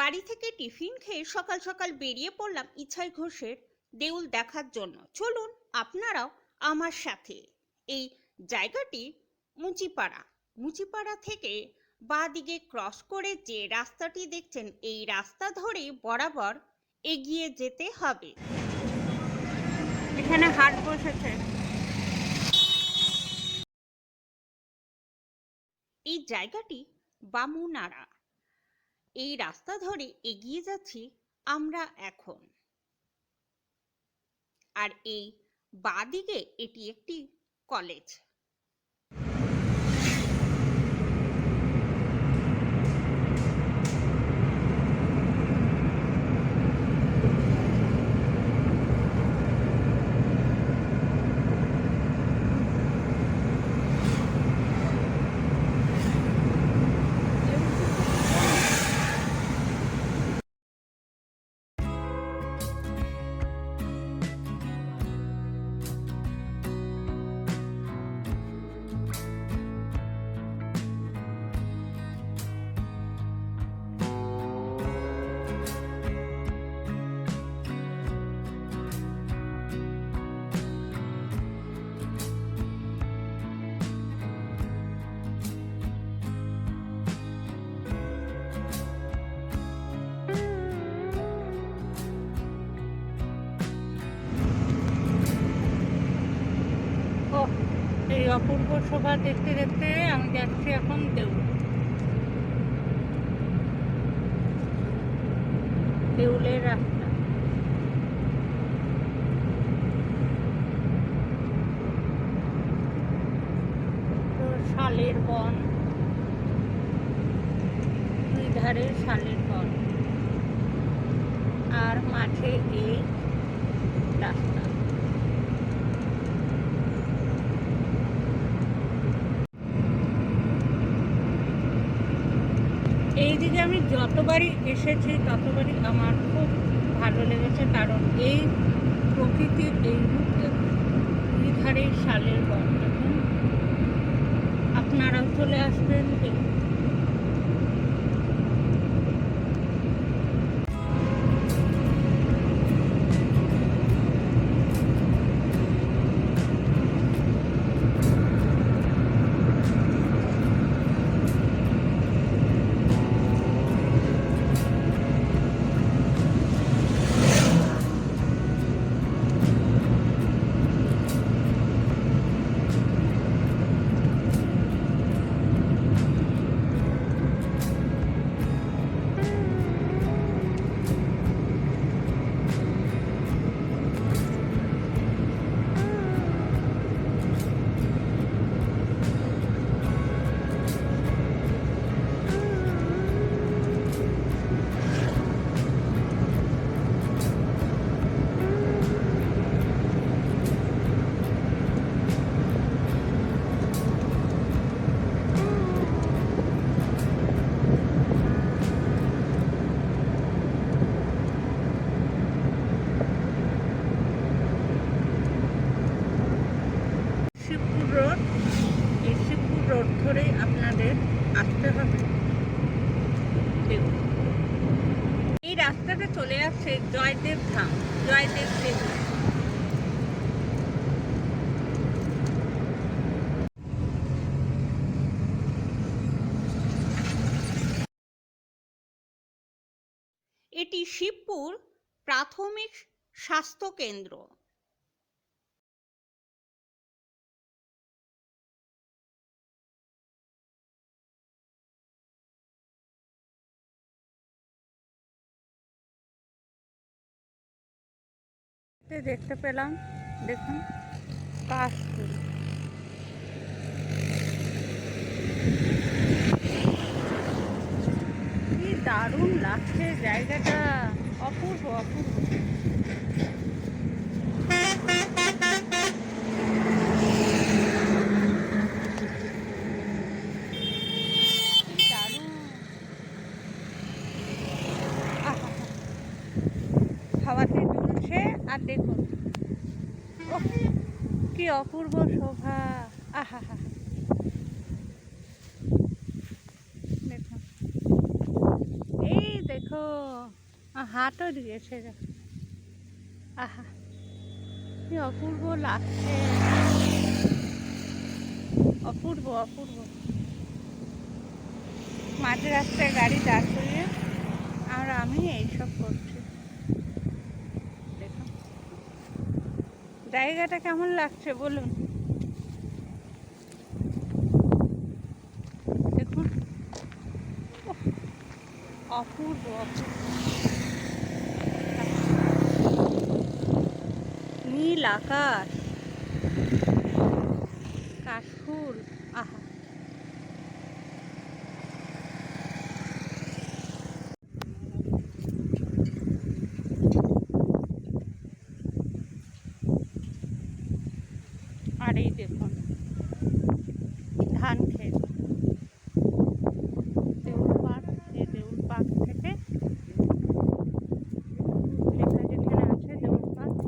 বাড়ি থেকে টিফিন খেয়ে সকাল সকাল বেরিয়ে পড়লাম ইছাই ঘোষের দেউল দেখার জন্য। চলুন আপনারাও আমার সাথে। এই জায়গাটি মুচিপাড়া। মুচিপাড়া থেকে বাঁ দিকে ক্রস করে যে রাস্তাটি দেখছেন, এই রাস্তা ধরে বরাবর এগিয়ে যেতে হবে। এখানে হাট বসেছে। এই জায়গাটি বামুনাড়া এই রাস্তা ধরে এগিয়ে যাচ্ছি আমরা এখন। আর এই বাদিকে এটি একটি কলেজ অপূর্ব শোভা দেখতে দেখতে আমি যাচ্ছি এখন দেউল। দেউলের রাস্তা তো শালের বন দুই ধারে শালের বন আর মাঝে এই রাস্তা এই দিকে আমি যতবারই এসেছি, ততবারই আমার খুব ভালো লেগেছে, কারণ এই প্রকৃতির এই রূপে দুই ধারে শালের বন আপনারাও চলে আসবেন দেখুন চলে জয়দেব ধাম জয়দেব দেব এটি শিবপুর প্রাথমিক স্বাস্থ্য কেন্দ্র। দেখতে পেলাম দেখুন কাশফুল কি দারুণ লাগছে জায়গাটা অপূর্ব অপূর্ব কি দারুণ আহা হাওয়াতে দুলছে আর দেখুন। কি অপূর্ব শোভা। আহা, হা দেখুন। এই দেখো হাতও দিয়েছে আহা, কি অপূর্ব লাগছে। অপূর্ব অপূর্ব। মাঝ রাস্তায় গাড়ি দাঁড় করিয়ে, আর আমি এইসব করছি দেখো জায়গাটা কেমন লাগছে বলুন? দেখুন। অপূর্ব অপূর্ব। নীল আকাশ কাশফুল আহা আর এই দেখুন ধান ক্ষেত দেউল পার্ক এই দেউল পার্ক থেকে লেখা যেখানে আছে দেউল পার্ক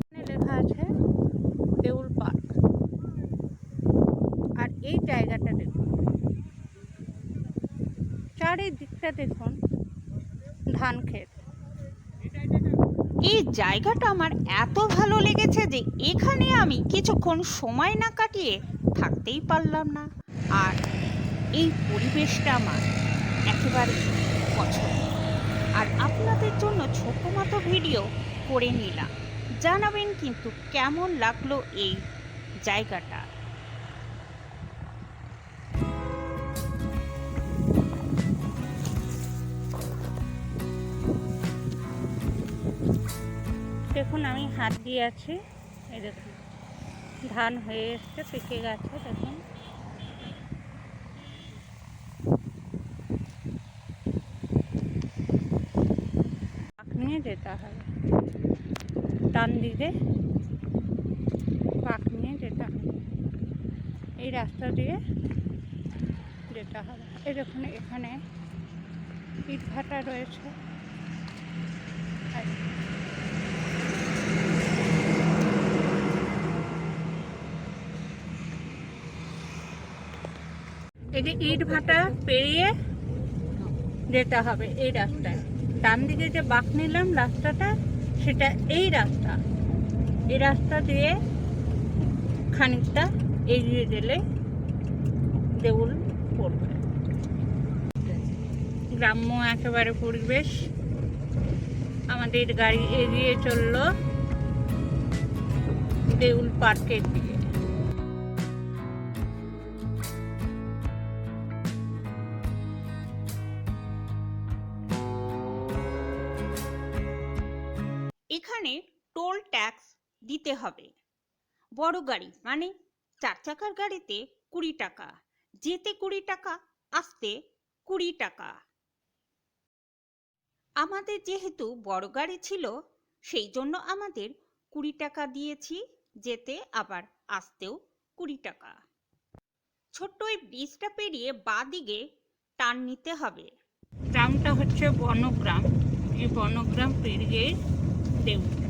এখানে লেখা আছে দেউল পার্ক আর এই জায়গাটা দেখুন চারিদিকটা দেখুন, ধান ক্ষেত। এই জায়গাটা আমার এত ভালো লেগেছে যে এখানে আমি কিছুক্ষণ সময় না কাটিয়ে থাকতেই পারলাম না। আর এই পরিবেশটা আমার একেবারে পছন্দ। আর আপনাদের জন্য ছোট মতো ভিডিও করে নিলাম। জানাবেন কিন্তু কেমন লাগল এই জায়গাটা? দেখুন, আমি হাত দিয়ে আছি। এই দেখুন, ধান হয়ে এসছে, পেকে গেছে, দেখুন। নিয়ে যেতে হবে। ডান দিকে পাক নিয়ে যেতে হবে। এই রাস্তা দিয়ে যেতে হবে। এই দেখুন, এখানে ইট ভাটা রয়েছে। আর এই যে ইট ভাটা পেরিয়ে যেতে হবে, এই রাস্তায়। ডান দিকে যে বাঁক নিলাম রাস্তাটা, সেটা এই রাস্তা। এই রাস্তা দিয়ে খানিকটা এগিয়ে গেলে দেউল পড়বে। গ্রাম্য একেবারে পরিবেশ। আমাদের গাড়ি এগিয়ে চলল দেউল পার্কের দিকে। দিতে হবে। বড় গাড়ি মানে চার চাকার গাড়িতে কুড়ি টাকা, যেতে কুড়ি টাকা, আসতে কুড়ি টাকা। আমাদের যেহেতু বড় গাড়ি ছিল, সেই জন্য আমাদের কুড়ি টাকা দিয়েছি, যেতে আবার আসতেও কুড়ি টাকা। ছোট্ট এই ব্রিজটা পেরিয়ে বাদিকে টার্ন নিতে হবে। গ্রামটা হচ্ছে বনগ্রাম। এই বনগ্রাম পেরিয়ে দেউল।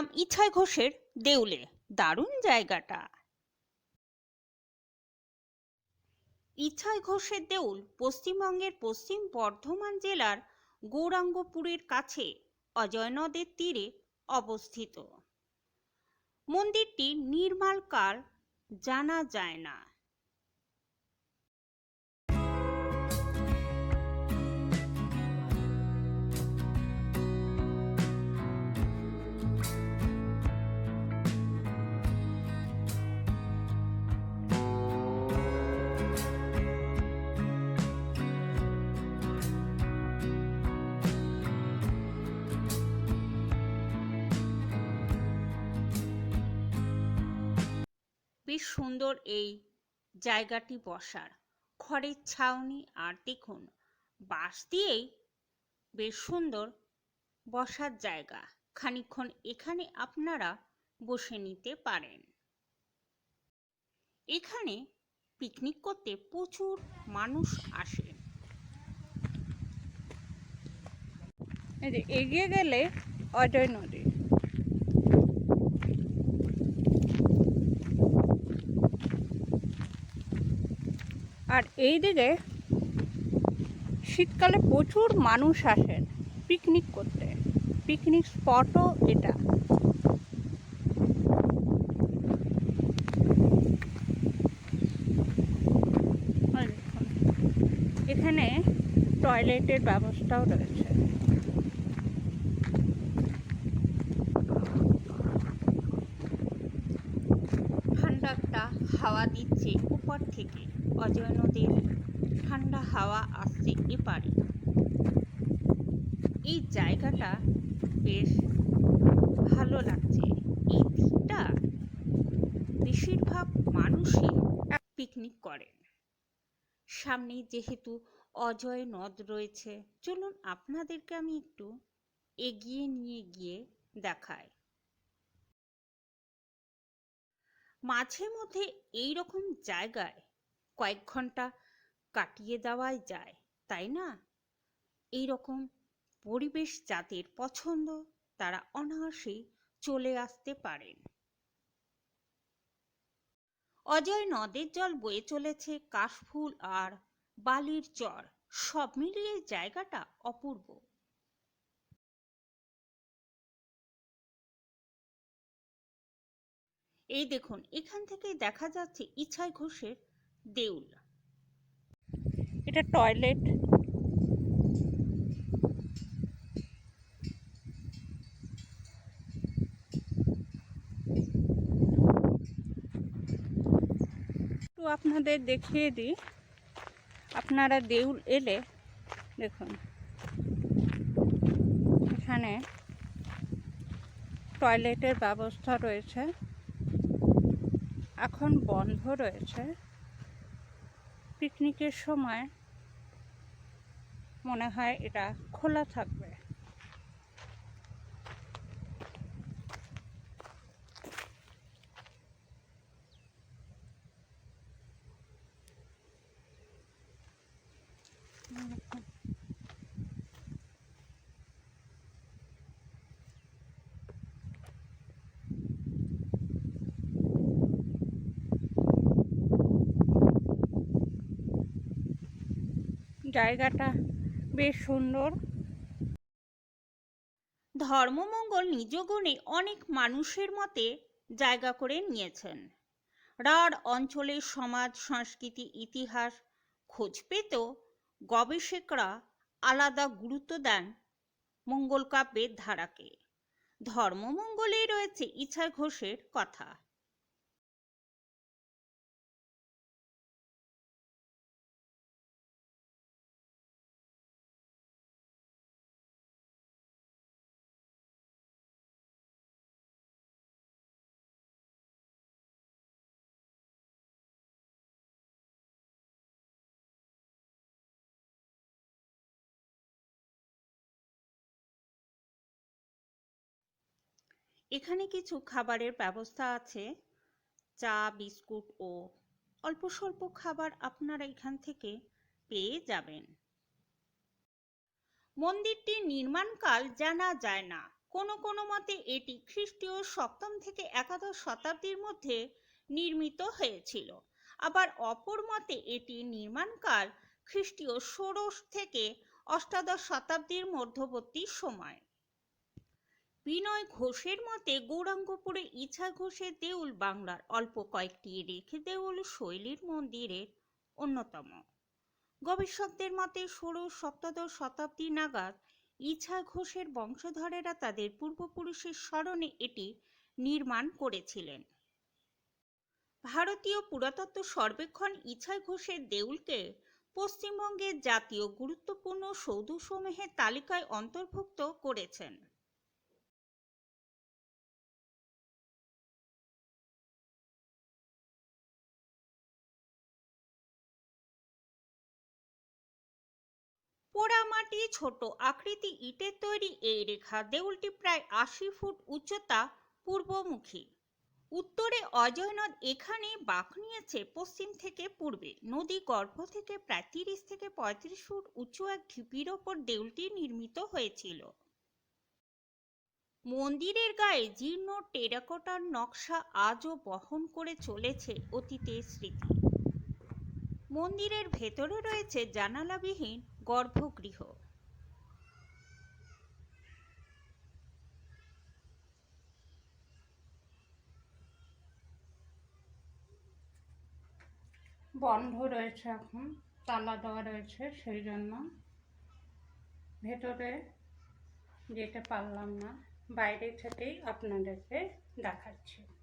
চলে ইছয় ঘোষের দেউলে দারুণ জায়গাটা। ইছয় ঘোষের দেউল পশ্চিমবঙ্গের পশ্চিম বর্ধমান জেলার গৌরাঙ্গপুরের কাছে অজয় নদের তীরে অবস্থিত। মন্দিরটি নির্মাল কাল জানা যায় না। সুন্দর এই জায়গাটি বসার। খড়ের ছাউনি আর দেখুন, বাঁশ দিয়েই বেশ সুন্দর বসার জায়গা। খানিকক্ষণ এখানে আপনারা বসে নিতে পারেন। এখানে পিকনিক করতে প্রচুর মানুষ আসে। এগিয়ে গেলে অজয় নদী। আর এই দিকে শীতকালে প্রচুর মানুষ আসেন পিকনিক করতে। পিকনিক স্পটও এটা। এখানে টয়লেটের ব্যবস্থাও রয়েছে। ঠান্ডা একটা হাওয়া দিচ্ছে উপর থেকে। অজয় নদীর ঠান্ডা হাওয়া আসছে এপারে। এই জায়গাটা বেশ ভালো লাগছে। এই দিকটা বেশিরভাগ মানুষই পিকনিক করেন। সামনে যেহেতু অজয় নদ রয়েছে, চলুন আপনাদেরকে আমি একটু এগিয়ে নিয়ে গিয়ে দেখাই। মাঝে মধ্যে এই রকম জায়গায় কয়েক ঘণ্টা কাটিয়ে দেওয়াই যায়, তাই না? এই রকম পরিবেশ যাদের পছন্দ, তারা অনায়াসেই চলে আসতে পারেন। অজয় নদের জল বয়ে চলেছে কাশফুল আর বালির চর, সব মিলিয়ে জায়গাটা অপূর্ব। এই দেখুন, এখান থেকে দেখা যাচ্ছে ইছাই ঘোষের দেউল। এটা টয়লেট। একটু আপনাদের দেখিয়ে দিই। আপনারা দেউল এলে দেখুন। এখানে টয়লেটের ব্যবস্থা রয়েছে। এখন বন্ধ রয়েছে। পিকনিকের সময় মনে হয় এটা খোলা থাকবে। জায়গাটা বেশ সুন্দর। ধর্মমঙ্গল নিজ গুণে অনেক মানুষের মতে জায়গা করে নিয়েছেন। রাঢ় অঞ্চলের সমাজ, সংস্কৃতি, ইতিহাস খোঁজ পেতেও গবেষকরা আলাদা গুরুত্ব দেন মঙ্গল কাব্যের ধারাকে। ধর্মমঙ্গলেই রয়েছে ইছাই ঘোষের কথা। এখানে কিছু খাবারের ব্যবস্থা আছে। চা, বিস্কুট ও অল্প স্বল্প খাবার আপনারা এখান থেকে পেয়ে যাবেন। মন্দিরটির নির্মাণকাল জানা যায় না। কোনো কোনো মতে এটি খ্রিস্টীয় সপ্তম থেকে একাদশ শতাব্দীর মধ্যে নির্মিত হয়েছিল। আবার অপর মতে এটি নির্মাণকাল খ্রিস্টীয় ষোড়শ থেকে অষ্টাদশ শতাব্দীর মধ্যবর্তী সময়। বিনয় ঘোষের মতে গৌরাঙ্গপুরে ইছা ঘোষের দেউল বাংলার অল্প কয়েকটি রেখে দেউল শৈলীর মন্দিরের অন্যতম। গবেষকদের মতে ষোড়শ সপ্তদশ শতাব্দী নাগাদ ইছা ঘোষের বংশধরেরা তাদের পূর্বপুরুষের স্মরণে এটি নির্মাণ করেছিলেন। ভারতীয় পুরাতত্ত্ব সর্বেক্ষণ ইছা ঘোষের দেউলকে পশ্চিমবঙ্গের জাতীয় গুরুত্বপূর্ণ সৌধসমূহের তালিকায় অন্তর্ভুক্ত করেছেন। পোড়ামাটি ছোট আকৃতি ইটের তৈরি এই রেখা দেউলটি প্রায় আশি ফুট উচ্চতা পূর্বমুখী। উত্তরে অজয় নদ এখানে বাঁক নিয়েছে পশ্চিম থেকে পূর্বে। নদী গর্ভ থেকে প্রায় তিরিশ থেকে পঁয়ত্রিশ ফুট উঁচু এক ঢিপির ওপর দেউলটি নির্মিত হয়েছিল। মন্দিরের গায়ে জীর্ণ টেরাকোটার নকশা আজও বহন করে চলেছে অতীতের স্মৃতি। মন্দিরের ভেতরে রয়েছে জানালাবিহীন গর্ভগৃহ। বন্ধ রয়েছে এখন, তালা দেওয়া রয়েছে সেই জন্য। ভেতরে যেতে পারলাম না, বাইরে থেকেই আপনাদেরকে দেখাচ্ছি।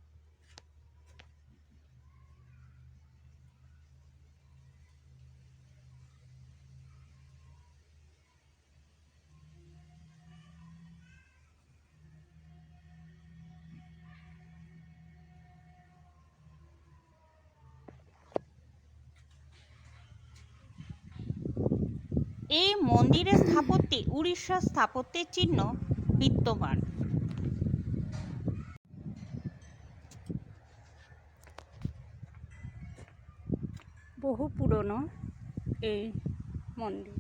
মন্দিরের স্থাপত্যে, উড়িষ্যার স্থাপত্যের চিহ্ন বিদ্যমান। বহু পুরনো এই মন্দির।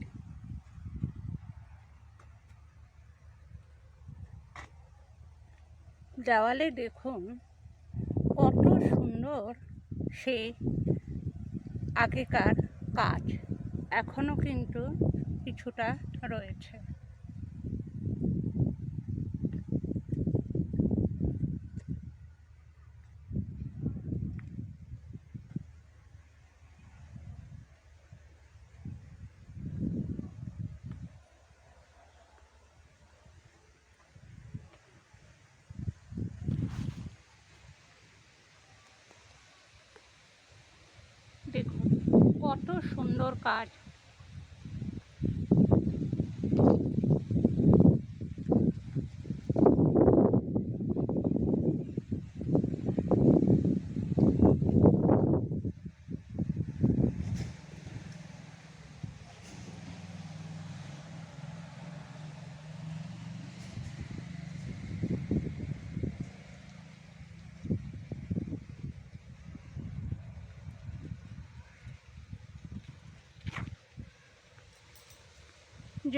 দেওয়ালে দেখুন কত সুন্দর সেই আগেকার কাজ। এখনও কিন্তু কিছুটা রয়েছে। দেখুন কত সুন্দর কাজ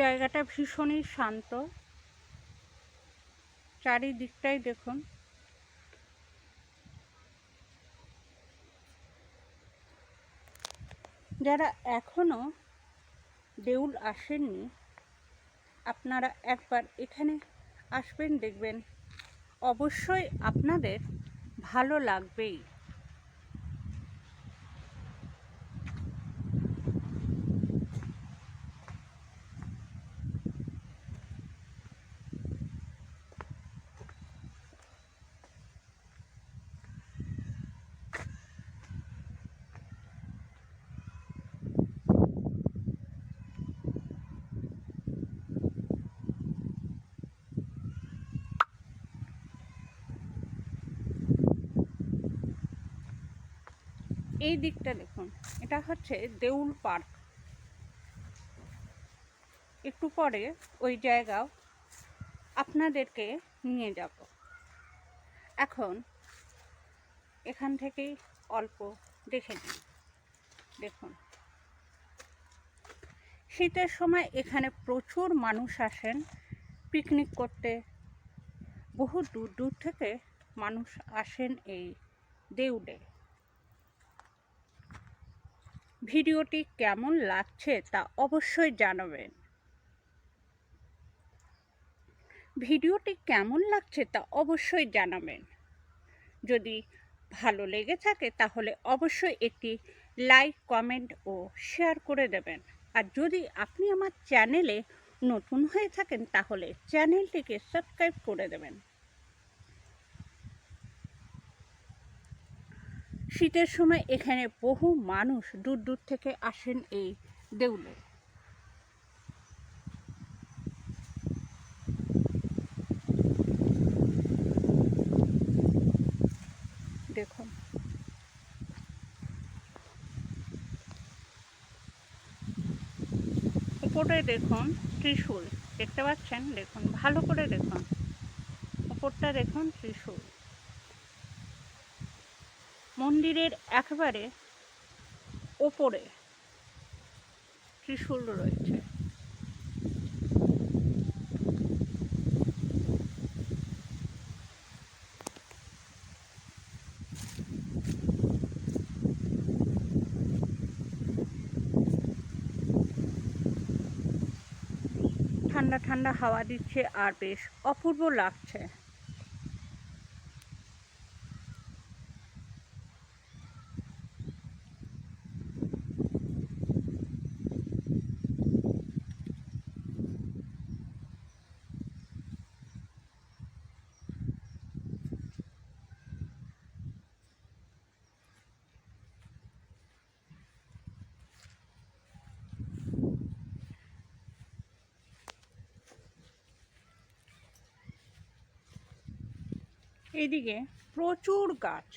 জায়গাটা ভীষণই শান্ত। চারিদিকটাই দেখুন। যারা এখনও দেউল আসেননি, আপনারা একবার এখানে আসবেন, দেখবেন অবশ্যই আপনাদের ভালো লাগবেই। এই দিকটা দেখুন, এটা হচ্ছে দেউল পার্ক। একটু পরে ওই জায়গাও আপনাদেরকে নিয়ে যাব। এখন এখান থেকেই অল্প দেখে নিন। দেখুন, শীতের সময় এখানে প্রচুর মানুষ আসেন পিকনিক করতে। বহু দূর দূর থেকে মানুষ আসেন এই দেউলে। ভিডিওটি কেমন লাগছে তা অবশ্যই জানাবেন। ভিডিওটি কেমন লাগছে তা অবশ্যই জানাবেন। যদি ভালো লেগে থাকে তাহলে অবশ্যই একটি লাইক, কমেন্ট ও শেয়ার করে দেবেন। আর যদি আপনি আমার চ্যানেলে নতুন হয়ে থাকেন তাহলে চ্যানেলটিকে সাবস্ক্রাইব করে দেবেন। শীতের সময় এখানে বহু মানুষ দূর দূর থেকে আসেন এই দেউলে। দেখুন। ওপরে দেখুন ত্রিশূল, দেখতে পাচ্ছেন? দেখুন, ভালো করে দেখুন। উপরটা দেখুন ত্রিশূল। মন্দিরের একেবারে ওপরে ত্রিশূল রয়েছে। ঠান্ডা ঠান্ডা হাওয়া দিচ্ছে আর বেশ অপূর্ব লাগছে। এইদিকে প্রচুর গাছ।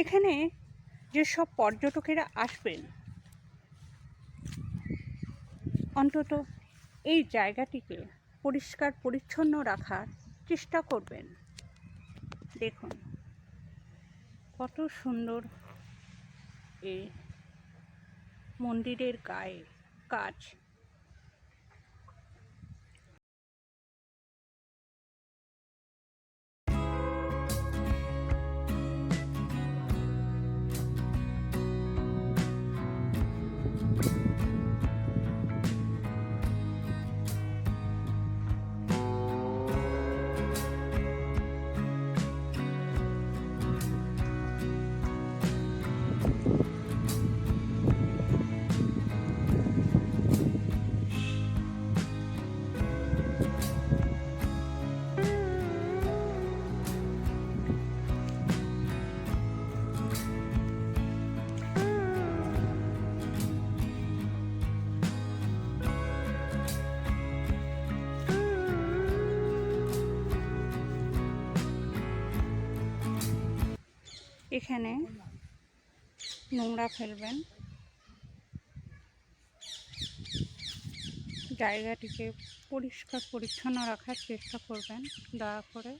এখানে যেসব পর্যটকেরা আসবেন, অন্তত এই জায়গাটিকে পরিষ্কার পরিচ্ছন্ন রাখার চেষ্টা করবেন। দেখুন, কত সুন্দর এই মন্দিরের গায়ে কাজ এখানে নোংরা ফেলবেন। জায়গাটিকে পরিষ্কার পরিচ্ছন্ন রাখার চেষ্টা করবেন দয়া করে।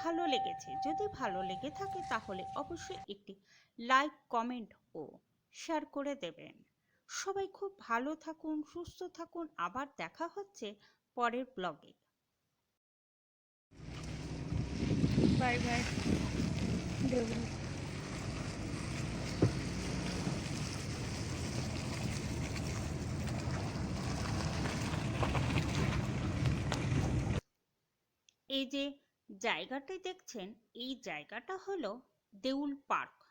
ভালো লেগেছে। যদি ভালো লেগে থাকে তাহলে অবশ্যই একটি লাইক কমেন্ট ও শেয়ার করে দেবেন। সবাই খুব ভালো থাকুন সুস্থ থাকুন। আবার দেখা হচ্ছে পরের ব্লগে বাই বাই দেবুন এই যে জায়গাটি দেখছেন এই জায়গাটা হলো দেউল পার্ক।